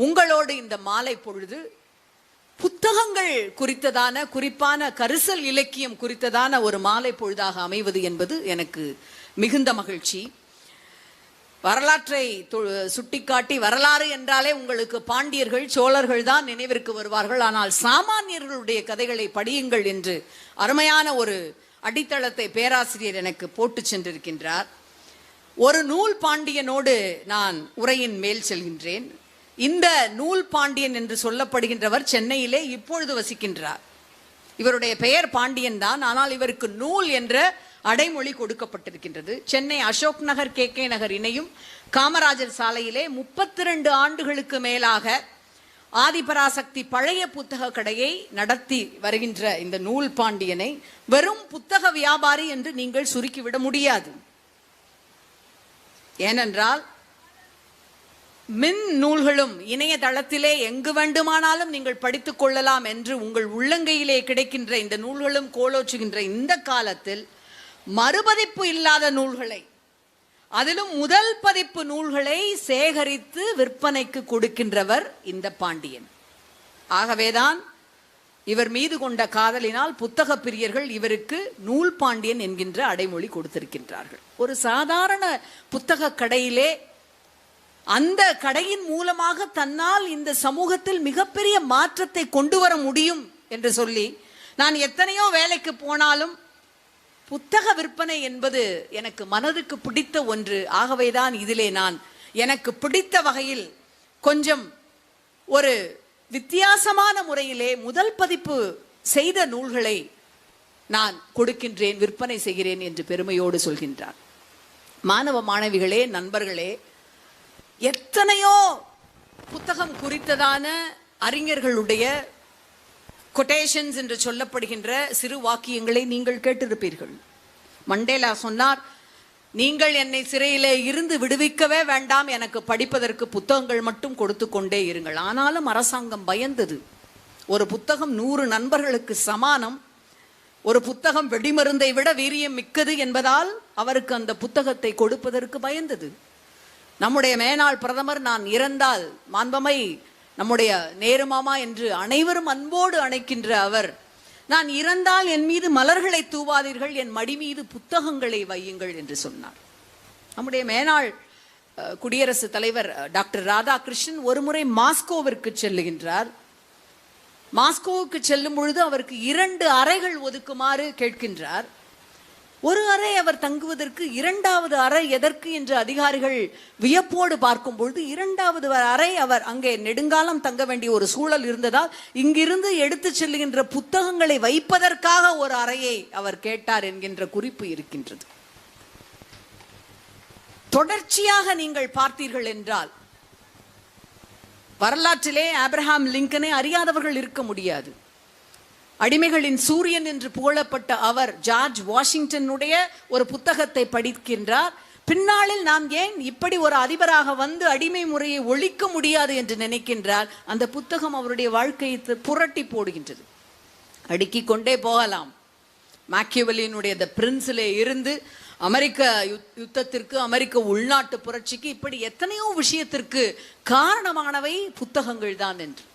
உங்களோடு இந்த மாலை பொழுது புத்தகங்கள் குறித்ததான குறிப்பான கரிசல் இலக்கியம் குறித்ததான ஒரு மாலை பொழுதாக அமைவது என்பது எனக்கு மிகுந்த மகிழ்ச்சி. வரலாற்றை தொ- சுட்டிக்காட்டி வரலாறு என்றாலே உங்களுக்கு பாண்டியர்கள் சோழர்கள் தான் நினைவிற்கு வருவார்கள். ஆனால் சாமானியர்களுடைய கதைகளை படியுங்கள் என்று அருமையான ஒரு அடித்தளத்தை பேராசிரியர் எனக்கு போட்டு சென்றிருக்கின்றார். ஒரு நூல் பாண்டியனோடு நான் உரையின் மேல் செல்கின்றேன். இந்த நூல் பாண்டியன் என்று சொல்லப்படுகின்றவர் சென்னையிலே இப்பொழுது வசிக்கின்றார். இவருடைய பெயர் பாண்டியன் தான் ஆனால் இவருக்கு நூல் என்ற அடைமொழி கொடுக்கப்பட்டிருக்கின்றது. சென்னை அசோக் நகர் கே கே நகர் இணையும் காமராஜர் சாலையிலே முப்பத்தி ரெண்டு ஆண்டுகளுக்கு மேலாக ஆதிபராசக்தி பழைய புத்தக கடையை நடத்தி வருகின்ற இந்த நூல் பாண்டியனை வெறும் புத்தக வியாபாரி என்று நீங்கள் சுருக்கிவிட முடியாது. ஏனென்றால் மின் நூல்களும் இணையதளத்திலே எங்கு வேண்டுமானாலும் நீங்கள் படித்துக் கொள்ளலாம் என்று உங்கள் உள்ளங்கையிலே கிடைக்கின்ற இந்த நூல்களும் கோலோச்சுகின்ற இந்த காலத்தில் மறுபதிப்பு இல்லாத நூல்களை அதிலும் முதல் பதிப்பு நூல்களை சேகரித்து விற்பனைக்கு கொடுக்கின்றவர் இந்த பாண்டியன். ஆகவேதான் இவர் மீது கொண்ட காதலினால் புத்தக பிரியர்கள் இவருக்கு நூல் பாண்டியன் என்கின்ற அடைமொழி கொடுத்திருக்கின்றார்கள். ஒரு சாதாரண புத்தக கடையிலே அந்த கடையின் மூலமாக தன்னால் இந்த சமூகத்தில் மிகப்பெரிய மாற்றத்தை கொண்டு வர முடியும் என்று சொல்லி நான் எத்தனையோ வேலைக்கு போனாலும் புத்தக விற்பனை என்பது எனக்கு மனதுக்கு பிடித்த ஒன்று. ஆகவேதான் இதிலே நான் எனக்கு பிடித்த வகையில் கொஞ்சம் ஒரு வித்தியாசமான முறையிலே முதல் பதிப்பு செய்த நூல்களை நான் கொடுக்கின்றேன் விற்பனை செய்கிறேன் என்று பெருமையோடு சொல்கின்றார். மாணவ மாணவிகளே நண்பர்களே எத்தனையோ புத்தகம் குறித்ததான அறிஞர்களுடைய கொட்டேஷன்ஸ் என்று சொல்லப்படுகின்ற சிறு வாக்கியங்களை நீங்கள் கேட்டிருப்பீர்கள். மண்டேலா சொன்னார் நீங்கள் என்னை சிறையிலே இருந்து விடுவிக்கவே வேண்டாம் எனக்கு படிப்பதற்கு புத்தகங்கள் மட்டும் கொடுத்து கொண்டே இருங்கள். ஆனாலும் அரசாங்கம் பயந்தது. ஒரு புத்தகம் நூறு நண்பர்களுக்கு சமானம் ஒரு புத்தகம் வெடிமருந்தை விட வீரியம் மிக்கது என்பதால் அவருக்கு அந்த புத்தகத்தை கொடுப்பதற்கு பயந்தது. நம்முடைய மேனாள் பிரதமர் நான் இறந்தால் மாண்பமை நம்முடைய நேருமாமா என்று அனைவரும் அன்போடு அணைக்கின்ற அவர் நான் இறந்தால் என் மீது மலர்களை தூவாதீர்கள் என் மடி மீது புத்தகங்களை வையுங்கள் என்று சொன்னார். நம்முடைய மேனாள் குடியரசு குடியரசுத் தலைவர் டாக்டர் ராதாகிருஷ்ணன் ஒருமுறை மாஸ்கோவிற்கு செல்லுகின்றார். மாஸ்கோவுக்கு செல்லும் பொழுது அவருக்கு இரண்டு அறைகள் ஒதுக்குமாறு கேட்கின்றார். ஒரு அறை அவர் தங்குவதற்கு இரண்டாவது அறை எதற்கு என்று அதிகாரிகள் வியப்போடு பார்க்கும் பொழுது இரண்டாவது அறை அவர் அங்கே நெடுங்காலம் தங்க வேண்டிய ஒரு சூழல் இருந்ததால் இங்கிருந்து எடுத்து செல்லுகின்ற புத்தகங்களை வைப்பதற்காக ஒரு அறையை அவர் கேட்டார் என்கின்ற குறிப்பு இருக்கின்றது. தொடர்ச்சியாக நீங்கள் பார்த்தீர்கள் என்றால் வரலாற்றிலே ஆப்ரஹாம் லிங்கனை அறியாதவர்கள் இருக்க முடியாது. அடிமைகளின் சூரியன் என்று புகழப்பட்ட அவர் ஜார்ஜ் வாஷிங்டனுடைய ஒரு புத்தகத்தை படிக்கின்றார். பின்னாளில் நாம் ஏன் இப்படி ஒரு அதிபராக வந்து அடிமை முறையை ஒழிக்க முடியாது என்று நினைக்கின்றார்? அந்த புத்தகம் அவருடைய வாழ்க்கையை புரட்டி போடுகின்றது. அடுக்கிக் கொண்டே போகலாம். மேக்கியவலியினுடைய த பிரின்ஸிலே இருந்து அமெரிக்க யுத்- யுத்தத்திற்கு அமெரிக்க உள்நாட்டு புரட்சிக்கு இப்படி எத்தனையோ விஷயத்திற்கு காரணமானவை புத்தகங்கள் தான் என்று.